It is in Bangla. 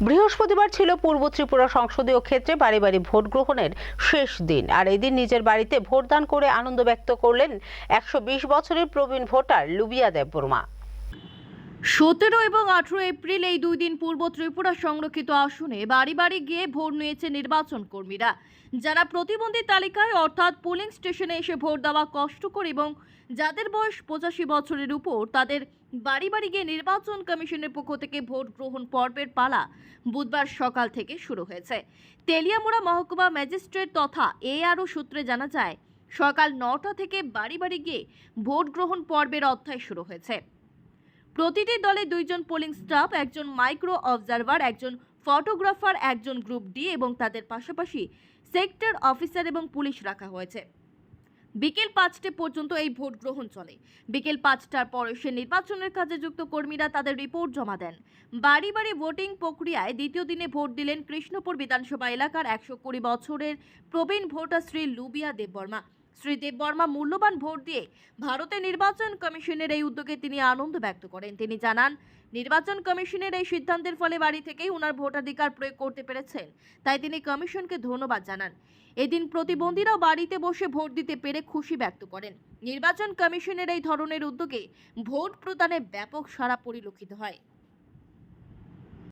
বৃহস্পতিবার ছিল পূর্ব ত্রিপুরা সংসদীয় ক্ষেত্রে বাড়ি বাড়ি ভোট গ্রহণের শেষ দিন। আর এদিন নিজের বাড়িতে ভোটদান করে আনন্দ ব্যক্ত করলেন একশো বিশ বছরের প্রবীণ ভোটার লুবিয়া দেববর্মা। সতেরো এবং আঠেরো এপ্রিল এই দুই দিন পূর্ব ত্রিপুরা সংরক্ষিত আসনে বাড়ি বাড়ি গিয়ে ভোট নিয়েছে নির্বাচন কর্মীরা। যারা প্রতিবন্ধী তালিকায়, অর্থাৎ পোলিং স্টেশনে এসে ভোট দেওয়া কষ্টকর এবং যাদের বয়স পঁচাশি বছরের উপর, তাদের বাড়ি বাড়ি গিয়ে নির্বাচন কমিশনের পক্ষ থেকে ভোট গ্রহণ পর্বের পালা বুধবার সকাল থেকে শুরু হয়েছে। তেলিয়ামুড়া মহকুমা ম্যাজিস্ট্রেট তথা এআরও সূত্রে জানা যায়, সকাল নটা থেকে বাড়ি বাড়ি গিয়ে ভোট গ্রহণ পর্বের অধ্যায় শুরু হয়েছে। প্রতিটি দলে দুইজন পোলিং স্টাফ একজন মাইক্রো অবজারভার একজন ফটোগ্রাফার একজন গ্রুপ ডি এবং তাদের পাশাপাশি সেক্টর অফিসার এবং পুলিশ রাখা হয়েছে। বিকেল পাঁচটে পর্যন্ত এই ভোট গ্রহণ চলে। বিকেল পাঁচটার পর সে নির্বাচনের কাজে যুক্ত কর্মীরা তাদের রিপোর্ট জমা দেন। বাড়ি বাড়ি ভোটিং প্রক্রিয়ায় দ্বিতীয় দিনে ভোট দিলেন কৃষ্ণপুর বিধানসভা এলাকার একশো কুড়ি বছরের প্রবীণ ভোটার শ্রী লুবিয়া দেববর্মা। শ্রী দেববর্মা মূল্যবান ভোট দিয়ে ভারতের নির্বাচন কমিশনের এই উদ্যোগে তিনি আনন্দ ব্যক্ত করেন। তিনি জানান, নির্বাচন কমিশনের এই সিদ্ধান্তের ফলে বাড়ি থেকেই ওনার ভোটাধিকার প্রয়োগ করতে পেরেছেন। তাই তিনি কমিশনকে ধন্যবাদ জানান। এদিন প্রতিবন্ধীরাও বাড়িতে বসে ভোট দিতে পেরে খুশি ব্যক্ত করেন। নির্বাচন কমিশনের এই ধরনের উদ্যোগে ভোট প্রদানে ব্যাপক সাড়া পরিলক্ষিত হয়।